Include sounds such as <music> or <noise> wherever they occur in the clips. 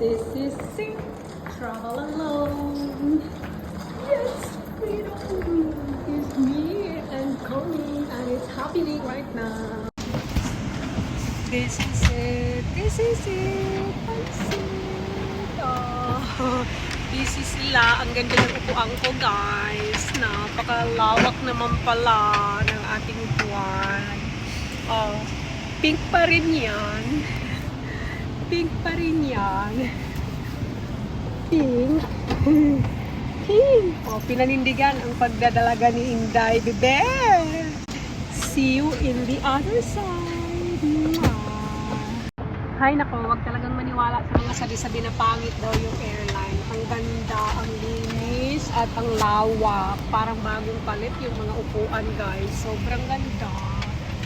This is it. Travel alone. Yes, freedom is near and coming, and it's happening right now. This is it. This is it. Pansit. Oh, busy sila. Ang ganda ng upuan ko, guys. Napakalawak naman pala ng ating buwan. Oh, pink pa rin yan. Pink pa rin yan. Pink. <laughs> Pink. Oh, pinanindigan ang pagdadalaga ni Inday, bebe. See you in the other side. Mwah. Hay nako, wag talagang maniwala sa mga sabi-sabi na pangit daw yung airline. Ang ganda, ang linis, at ang lawak. Parang bagong palit yung mga upuan, guys. Sobrang ganda.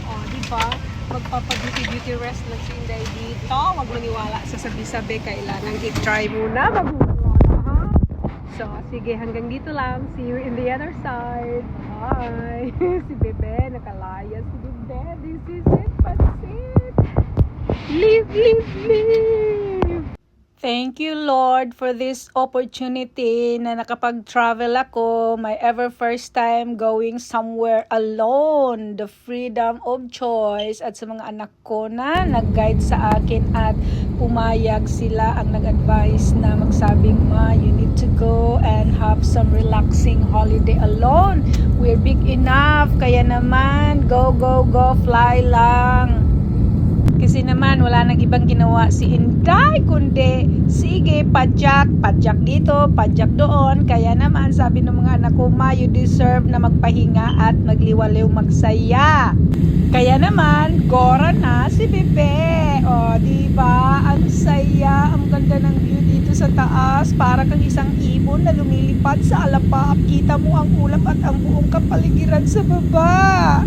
O, di ba? Magpapa-beauty-beauty rest lang si dito. Wag maniwala sa sabi-sabi. Kailangan i-try muna maniwala, ha? So, sige, hanggang dito lang. See you in the other side. Bye! <laughs> si Bebe, nakalaya si Bebe. This is it, pansit! Live, live, live! Thank you, Lord, for this opportunity na nakapag-travel ako. My ever first time going somewhere alone. The freedom of choice. At sa mga anak ko na nag-guide sa akin at pumayag sila ang nag-advise na magsabing, Ma, you need to go and have some relaxing holiday alone. We're big enough. Kaya naman, go, go, go, fly lang. Kasi naman, wala nang ibang ginawa si Inday, kundi, sige, padyak, padyak dito, padyak doon. Kaya naman, sabi ng mga anak ko, ma, you deserve na magpahinga at magliwaliw magsaya. Kaya naman, gora na si Bebe. O, di ba? Ang saya, ang ganda ng view dito sa taas. Para kang isang ibon na lumilipad sa alapaap. Kita mo ang ulap at ang buong kapaligiran sa baba.